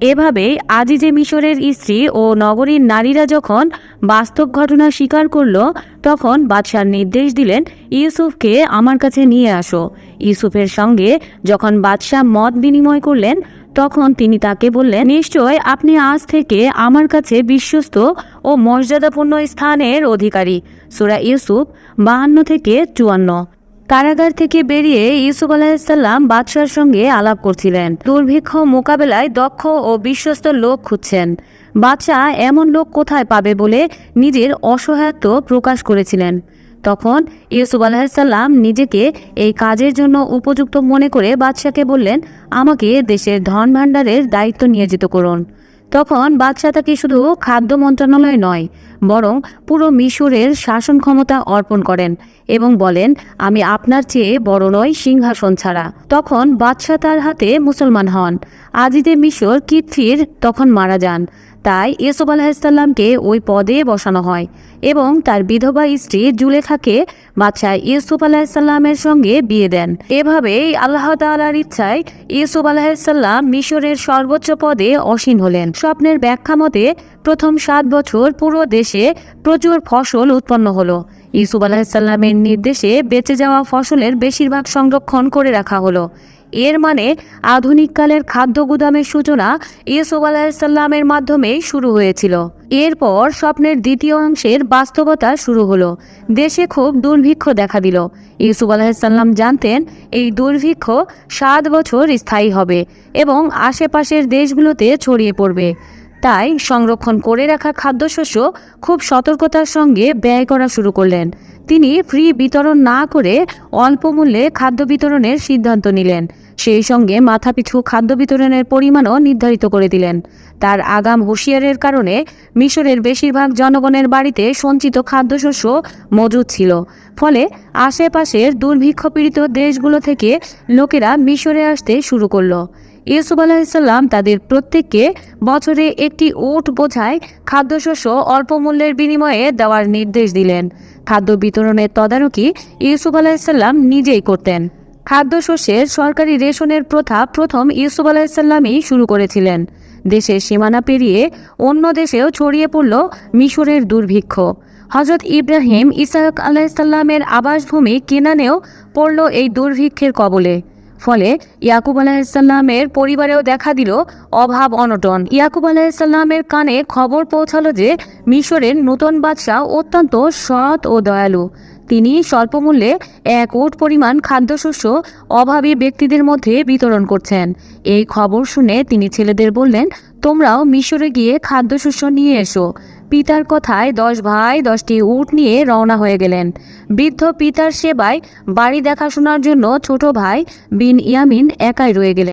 এভাবেই আজিজে মিশরের স্ত্রী ও নগরীর নারীরা যখন বাস্তব ঘটনা স্বীকার করল, তখন বাদশার নির্দেশ দিলেন, ইউসুফকে আমার কাছে নিয়ে আসো। ইউসুফের সঙ্গে যখন বাদশাহ মত বিনিময় করলেন, তখন তিনি তাকে বললেন, নিশ্চয় আপনি আজ থেকে আমার কাছে বিশ্বস্ত ও মর্যাদাপূর্ণ স্থানের অধিকারী। সুরা ইউসুফ বাহান্ন থেকে চুয়ান্ন। কারাগার থেকে বেরিয়ে ইউসুফ আলাহিসাল্লাম বাদশার সঙ্গে আলাপ করছিলেন। দুর্ভিক্ষ মোকাবেলায় দক্ষ ও বিশ্বস্ত লোক খুঁজছেন। বাদশাহ এমন লোক কোথায় পাবে বলে নিজের অসহায়ত্ব প্রকাশ করেছিলেন। তখন ইউসুফ আলাহিসাল্লাম নিজেকে এই কাজের জন্য উপযুক্ত মনে করে বাদশাকে বললেন, আমাকে দেশের ধন ভাণ্ডারের দায়িত্ব নিয়োজিত করুন। তখন বাদশাহ তাকে শুধু খাদ্য মন্ত্রণালয় নয়, বরং পুরো মিশরের শাসন ক্ষমতা অর্পণ করেন এবং বলেন, আমি আপনার চেয়ে বড় নয় সিংহাসন ছাড়া। তখন বাদশাহ তার হাতে মুসলমান হন। আজিদে মিশর কিথির তখন মারা যান। তাই ইউসুফ আলাহিসাল্লামকে ওই পদে বসানো হয় এবং তার বিধবা স্ত্রী জুলেখাকে বাদশাহ ইউসুফ আলাহিসাল্লামের সঙ্গে বিয়ে দেন। এভাবেই আল্লাহ তালার ইচ্ছায় ইউসুফ আলাহিসাল্লাম মিশরের সর্বোচ্চ পদে অসীন হলেন। স্বপ্নের ব্যাখ্যা মতে প্রথম সাত বছর পুরো দেশে প্রচুর ফসল উৎপন্ন হলো। ইউসুফ আলাহিসাল্লামের নির্দেশে বেঁচে যাওয়া ফসলের বেশিরভাগ সংরক্ষণ করে রাখা হলো। এর মানে আধুনিককালের খাদ্য গুদামের সূচনা ইউসুফ আলাহিসাল্লামের মাধ্যমেই শুরু হয়েছিল। এরপর স্বপ্নের দ্বিতীয় অংশের বাস্তবতা শুরু হলো। দেশে খুব দুর্ভিক্ষ দেখা দিল। ইউসুফ আলাহিসাল্লাম জানতেন, এই দুর্ভিক্ষ সাত বছর স্থায়ী হবে এবং আশেপাশের দেশগুলোতে ছড়িয়ে পড়বে। তাই সংরক্ষণ করে রাখা খাদ্যশস্য খুব সতর্কতার সঙ্গে ব্যয় করা শুরু করলেন। তিনি ফ্রি বিতরণ না করে অল্প মূল্যে খাদ্য বিতরণের সিদ্ধান্ত নিলেন। সেই সঙ্গে মাথাপিছু খাদ্য বিতরণের পরিমাণও নির্ধারিত করে দিলেন। তার আগাম হুঁশিয়ারের কারণে মিশরের বেশিরভাগ জনগণের বাড়িতে সঞ্চিত খাদ্যশস্য মজুদ ছিল। ফলে আশেপাশের দুর্ভিক্ষপীড়িত দেশগুলো থেকে লোকেরা মিশরে আসতে শুরু করল। ইউসুফ আলাহিসাল্লাম তাদের প্রত্যেককে বছরে একটি উট বোঝায় খাদ্যশস্য অল্প মূল্যের বিনিময়ে দেওয়ার নির্দেশ দিলেন। খাদ্য বিতরণের তদারকি ইউসুফ আলাহিসাল্লাম নিজেই করতেন। খাদ্যশস্যের সরকারি রেশনের প্রথা প্রথম ইউসুফ আলাহিসাল্লামই শুরু করেছিলেন। দেশের সীমানা পেরিয়ে অন্য দেশেও ছড়িয়ে পড়ল মিশরের দুর্ভিক্ষ। হজরত ইব্রাহিম ইসাহক আলাহিসাল্লামের আবাসভূমি কেনানেও পড়ল এই দুর্ভিক্ষের কবলে। ফলে ইয়াকুব আলাহিসাল্লামের পরিবারেও দেখা দিল অভাব অনটন। ইয়াকুব আলাহিসাল্লামের কানে খবর পৌঁছালো যে মিশরের নতুন বাদশাহ অত্যন্ত সৎ ও দয়ালু। তিনি স্বল্পমূল্যে এক ওট পরিমাণ খাদ্যশস্য অভাবী ব্যক্তিদের মধ্যে বিতরণ করছেন। এই খবর শুনে তিনি ছেলেদের বললেন, তোমরাও মিশরে গিয়ে খাদ্যশস্য নিয়ে এসো। পিতার কথায় দশ ভাই, দশটি উট নিয়ে রওনা হয়ে গেলেন। বৃদ্ধ পিতার সেবায় বাড়ি দেখাশোনার জন্য ছোট ভাই বিন ইয়ামিন একাই রয়ে গেলেন।